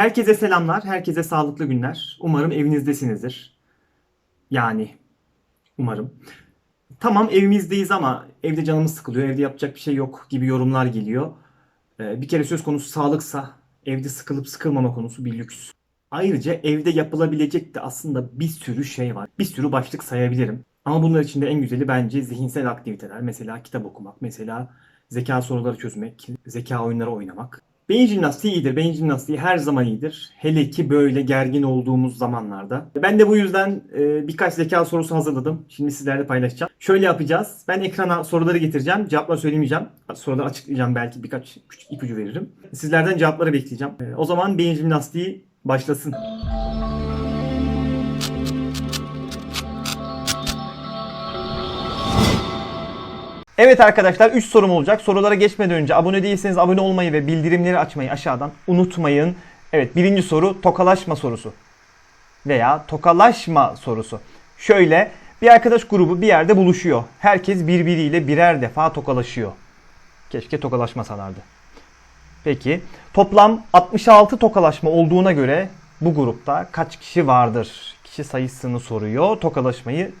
Herkese selamlar, herkese sağlıklı günler. Umarım evinizdesinizdir. Yani umarım. Tamam evimizdeyiz ama evde canımız sıkılıyor, evde yapacak bir şey yok gibi yorumlar geliyor. Ee, bir kere söz konusu sağlıksa evde sıkılıp sıkılmama konusu bir lüks. Ayrıca evde yapılabilecek de aslında bir sürü şey var. Bir sürü başlık sayabilirim. Ama bunlar içinde en güzeli bence zihinsel aktiviteler. Mesela kitap okumak, mesela zeka soruları çözmek, zeka oyunları oynamak. Beyin jimnastiği iyidir. Beyin jimnastiği her zaman iyidir. Hele ki böyle gergin olduğumuz zamanlarda. Ben de bu yüzden e, birkaç zeka sorusu hazırladım. Şimdi sizlerle paylaşacağım. Şöyle yapacağız. Ben ekrana soruları getireceğim. Cevapları söylemeyeceğim. Soruları açıklayacağım. Belki birkaç küçük ipucu veririm. Sizlerden cevapları bekleyeceğim. E, o zaman beyin jimnastiği başlasın. Evet arkadaşlar 3 sorum olacak. Sorulara geçmeden önce abone değilseniz abone olmayı ve bildirimleri açmayı aşağıdan unutmayın. Evet birinci soru tokalaşma sorusu. Veya tokalaşma sorusu. Şöyle bir arkadaş grubu bir yerde buluşuyor. Herkes birbiriyle birer defa tokalaşıyor. Keşke tokalaşmasalardı. Peki toplam 66 tokalaşma olduğuna göre bu grupta kaç kişi vardır? Kişi sayısını soruyor tokalaşmayı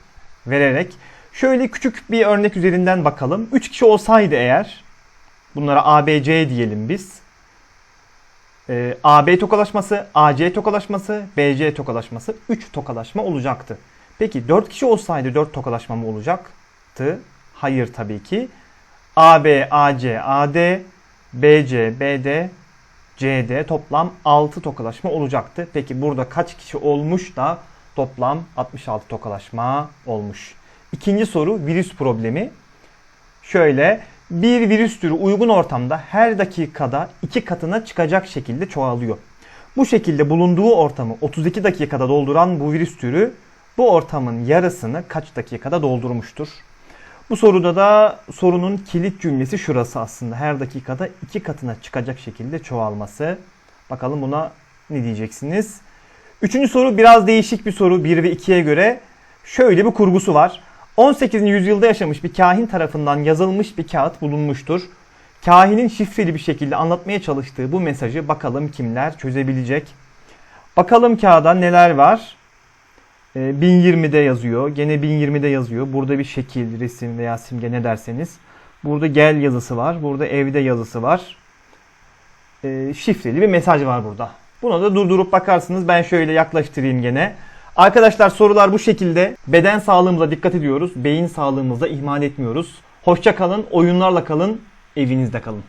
vererek. Şöyle küçük bir örnek üzerinden bakalım. 3 kişi olsaydı eğer bunlara ABC diyelim biz. Ee, AB tokalaşması, AC tokalaşması, BC tokalaşması 3 tokalaşma olacaktı. Peki 4 kişi olsaydı 4 tokalaşma mı olacaktı? Hayır tabii ki. AB, AC, AD, BC, BD, CD toplam 6 tokalaşma olacaktı. Peki burada kaç kişi olmuş da toplam 66 tokalaşma olmuş? İkinci soru virüs problemi. Şöyle bir virüs türü uygun ortamda her dakikada iki katına çıkacak şekilde çoğalıyor. Bu şekilde bulunduğu ortamı 32 dakikada dolduran bu virüs türü bu ortamın yarısını kaç dakikada doldurmuştur? Bu soruda da sorunun kilit cümlesi şurası aslında. Her dakikada iki katına çıkacak şekilde çoğalması. Bakalım buna ne diyeceksiniz? Üçüncü soru biraz değişik bir soru 1 ve 2'ye göre. Şöyle bir kurgusu var. 18. yüzyılda yaşamış bir kahin tarafından yazılmış bir kağıt bulunmuştur. Kahinin şifreli bir şekilde anlatmaya çalıştığı bu mesajı bakalım kimler çözebilecek. Bakalım kağıda neler var. Ee, 1020'de yazıyor. Gene 1020'de yazıyor. Burada bir şekil, resim veya simge ne derseniz. Burada gel yazısı var. Burada evde yazısı var. Ee, şifreli bir mesaj var burada. Buna da durdurup bakarsınız. Ben şöyle yaklaştırayım gene. Arkadaşlar sorular bu şekilde. Beden sağlığımıza dikkat ediyoruz. Beyin sağlığımıza ihmal etmiyoruz. Hoşça kalın, oyunlarla kalın, evinizde kalın.